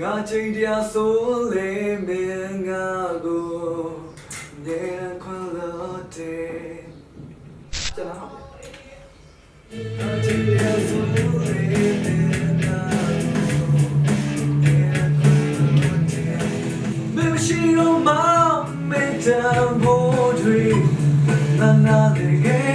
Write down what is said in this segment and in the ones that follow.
ငါချိန်တရားဆိုလေမင်းငါကိုနေခွန်လို့တဲ့ကျွန်တော်ငါချိန်တရားဆိုလေမင်းငါကိုနေခွန်လို့တဲ့မရှိတော့မှမင်းတန်ဖို့တွေနာနာတဲ့ခဲ့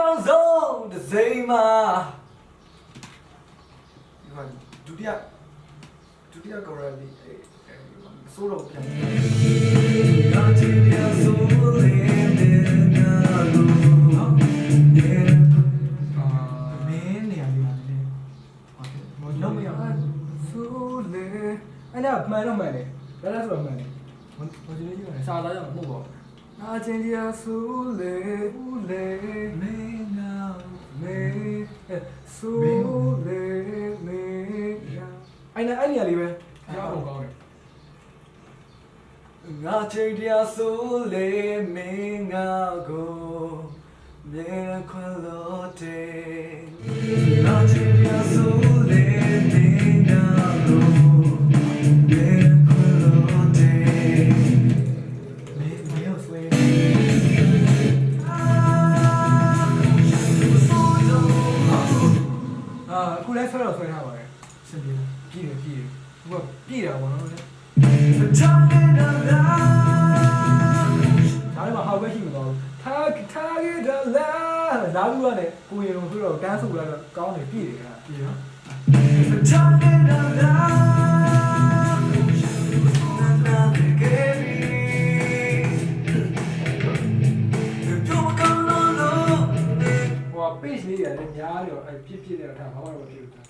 ကိုဘောကောင်းဆုံးတစ်စိမ့်မှာဒီမှာဒုတိယဒုတိယကော်ရလီအဲဆိုတော့ပြန်ငါချင်တယ်ဆိုလေတဲ့ငါလို့အာမင်းနေရာလေးပါလေဟုတ်ကဲ့မလုံးမရဘူးဆိုလေအဲ့ဒါမှန်တော့မှန်တယ်ဒါလည်းဆိုတော့မှန်တယ်မမဒီလေးကြီးကစာသားရမှာမဟုတ်ပါဘူး ငါချင်တယ်ဆိုလေဦးလေမင်းငါမေဆိုလေမင်းငါအဲ့နဲ့အဲ့နေရာလေးပဲကြားအောင်ကောင်းတယ်ငါချင်တယ်ဆိုလေမင်းငါကိုမြေခွန်လို့တဲ့ငါချင် အာအခုလည်းဆွဲတော့ဆွဲထားပါတယ်စင်ပြေပြည်တယ်ပြည်တယ်ဟိုကပြည်တာပေါ့နော်ဒါလည်းမဟာဘဲရှိမသွားဘူးထားထားရတာလားလာဘူးကနေကိုရင်လုံးဆိုတော့တန်းဆုပ်လာတော့ကောင်းတယ်ပြည်တယ်ခါပြည်နော်ဟို page လေးရတယ်ညားရောအဲ့ပြစ်ပြစ်တဲ့ထားဘာမှမဖြစ်ဘူးဒါ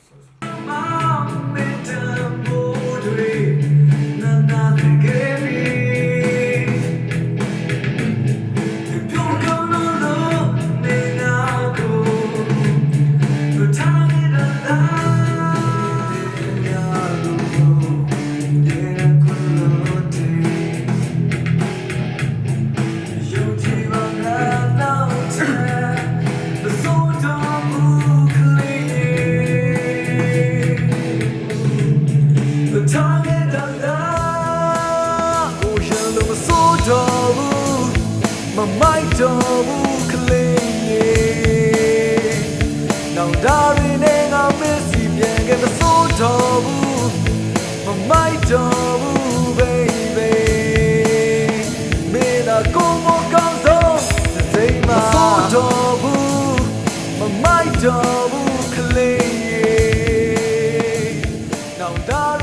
မမိုက်တော့ဘူးကလေးရဲ့နောင်ဒါရီနဲ့ငါမစ်စီပြန်ခဲ့မဆိုးတော့ဘူးမမိုက်တော့ဘူး baby မင်းတော့ကိုမကောင်းဆုံးတစ်စိမ်မှာမဆိုးတော့ဘူးမမိုက်တော့ဘူးကလေးရဲ့နောင်ဒါ